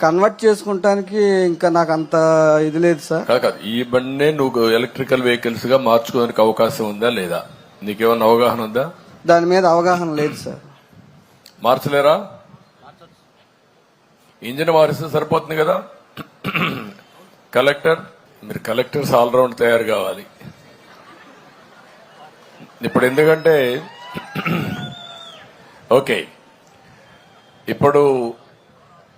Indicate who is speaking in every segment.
Speaker 1: Convert చేసుకుంటానికి ఇంకా నాకు అంత ఇది లేదు సార్.
Speaker 2: కాదు కాదు. ఈ బండినే నువ్వు ఎలక్ట్రికల్ వెహికల్స్గా మార్చుకోవడానికి అవకాశం ఉందా లేదా? నీకేమన్నా అవగాహన ఉందా?
Speaker 1: దాని మీద అవగాహన లేదు సార్.
Speaker 2: మార్చలేరా? ఇంజిన్ మారిస్తే సరిపోతుంది కదా? కలెక్టర్ మీరు కలెక్టర్స్ ఆల్రౌండ్ తయారు కావాలి. ఇప్పుడు ఎందుకంటే ఓకే. ఇప్పుడు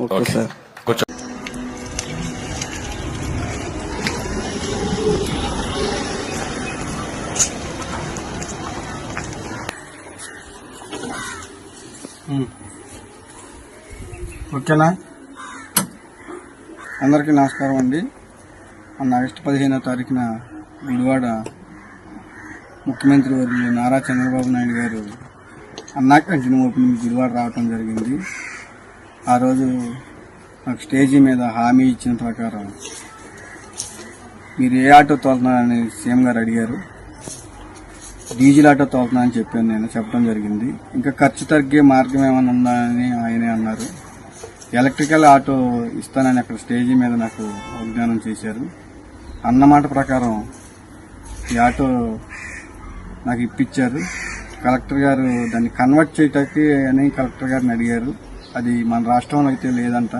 Speaker 1: Okay sir.
Speaker 2: కూర్చో.
Speaker 1: ఓకేనా? అందరికీ నమస్కారం అండి. మొన్న ఆగస్టు పదిహేనో తారీఖున గుడివాడ ముఖ్యమంత్రి వర్యులు నారా చంద్రబాబు నాయుడు గారు అన్నా క్యాంటీన్ ఓపెనింగ్ గుడివాడ రావటం జరిగింది. ఆ రోజు నాకు స్టేజీ మీద హామీ ఇచ్చిన ప్రకారం మీరు ఏ ఆటో తోలుతున్నారని సీఎం గారు అడిగారు. డీజిల్ ఆటో తోలుతున్నా అని చెప్పాను నేను చెప్పడం జరిగింది. ఇంకా ఖర్చు తగ్గే మార్గం ఏమైనా ఉందా అని ఆయనే అన్నారు. ఎలక్ట్రికల్ ఆటో ఇస్తానని అక్కడ స్టేజీ మీద నాకు వాగ్దానం చేశారు. అన్నమాట ప్రకారం ఈ ఆటో నాకు ఇప్పించారు కలెక్టర్ గారు దాన్ని కన్వర్ట్ చేయటానికి అని కలెక్టర్ గారిని అడిగారు. అది మన రాష్ట్రంలో అయితే లేదంట.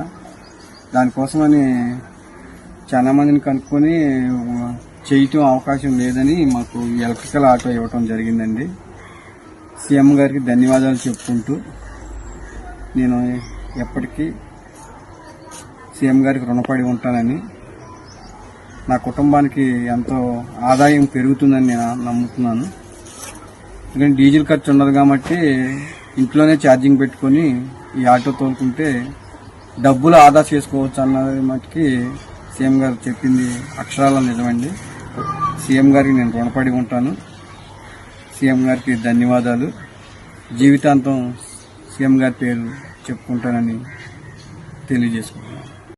Speaker 1: దానికోసమని చాలా మందిని కనుక్కొని చేయటం అవకాశం లేదని మాకు ఎలక్ట్రికల్ ఆటో ఇవ్వటం జరిగిందండి. సీఎం గారికి ధన్యవాదాలు చెప్పుకుంటూ నేను ఎప్పటికీ సీఎం గారికి రుణపడి ఉంటానని నా కుటుంబానికి ఎంతో ఆదాయం పెరుగుతుందని నేను నమ్ముతున్నాను. ఎందుకంటే డీజిల్ ఖర్చు ఉండదు కాబట్టి ఇంట్లోనే ఛార్జింగ్ పెట్టుకొని ఈ ఆటో తోలుకుంటే డబ్బులు ఆదా చేసుకోవచ్చు అన్నది మటుకి సీఎం గారు చెప్పింది అక్షరాల నిజమండి. సీఎం గారికి నేను రుణపడి ఉంటాను. సీఎం గారికి ధన్యవాదాలు. జీవితాంతం సీఎం గారి పేరు చెప్పుకుంటానని తెలియజేసుకుంటాను